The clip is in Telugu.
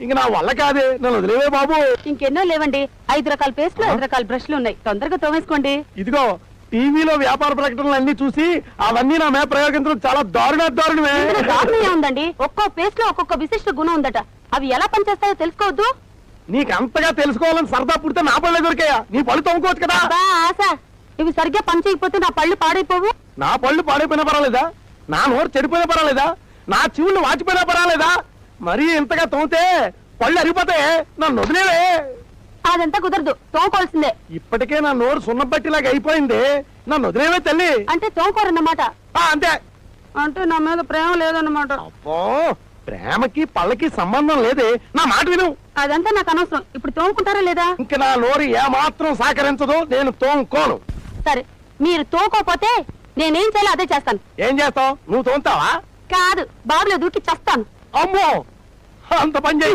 ఇంక నా వల్ల కాదే నన్ను వదిలేవే బాబు. ఇంకెన్నో లేవండి. ఐదు రకాల పేస్ట్లు ఐదు రకాల బ్రష్లు ఉన్నాయి. తొందరగా తోమేసుకోండి. ఇదిగో టీవీలో వ్యాపార ప్రకటనలు అన్ని చూసి అవన్నీ నా మీద ప్రయోగించడం చాలా దారుణ దారుణమే. ఇందులో దారుణం ఏముందండి? ఒక్కో పేస్ట్లో ఒక్కొక్క విశిష్ట గుణం ఉందట. అవి ఎలా పనిచేస్తాయో తెలుసుకోవద్దు? నీకు అంతగా తెలుసుకోవాలని సరదా పుడితే నా పళ్ళే దొరికాయా? నీ పళ్ళు తోముకోవచ్చు కదా? అబ్బా ఆశ. ఇవి సరిగ్గా పని చేయకపోతే నా పళ్ళు పాడైపోవు? నా పళ్ళు పాడైపోయినా పర్వాలేదా? నా నోరు చెడిపోయినా పర్వాలేదా? నా చెవులు వాచిపోయినా పర్వాలేదా? మరీ ఇంతగా తోమితే పళ్ళు అరిగిపోతాయి? నన్ను వదిలేవే. అదంతా కుదరదు. తోముకోవాల్సిందే. ఇప్పటికే నా నోరు సున్నబట్టిలాగా అయిపోయింది. నన్ను వదిలేవే తల్లి. అంటే తోముకోరన్నమాట. ఆ, అంతే. అంటే నా మీద ప్రేమ లేదన్నమాట. అబ్బో ప్రేమకి పళ్ళకి సంబంధం లేదే. నా మాట విను. అదంతా నాకు అనవసరం. ఇప్పుడు తోముకుంటారా లేదా? ఇంక నా నోరు ఏమాత్రం సహకరించదు. నేను తోముకోను. సరే మీరు తోముకోకపోతే నేనేం చేయాలో అదే చేస్తాను. ఏం చేస్తావు? నువ్వు తోముతావా? కాదు బాబులో దూకి చస్తాను. అమ్మో! అంత పని చేయి.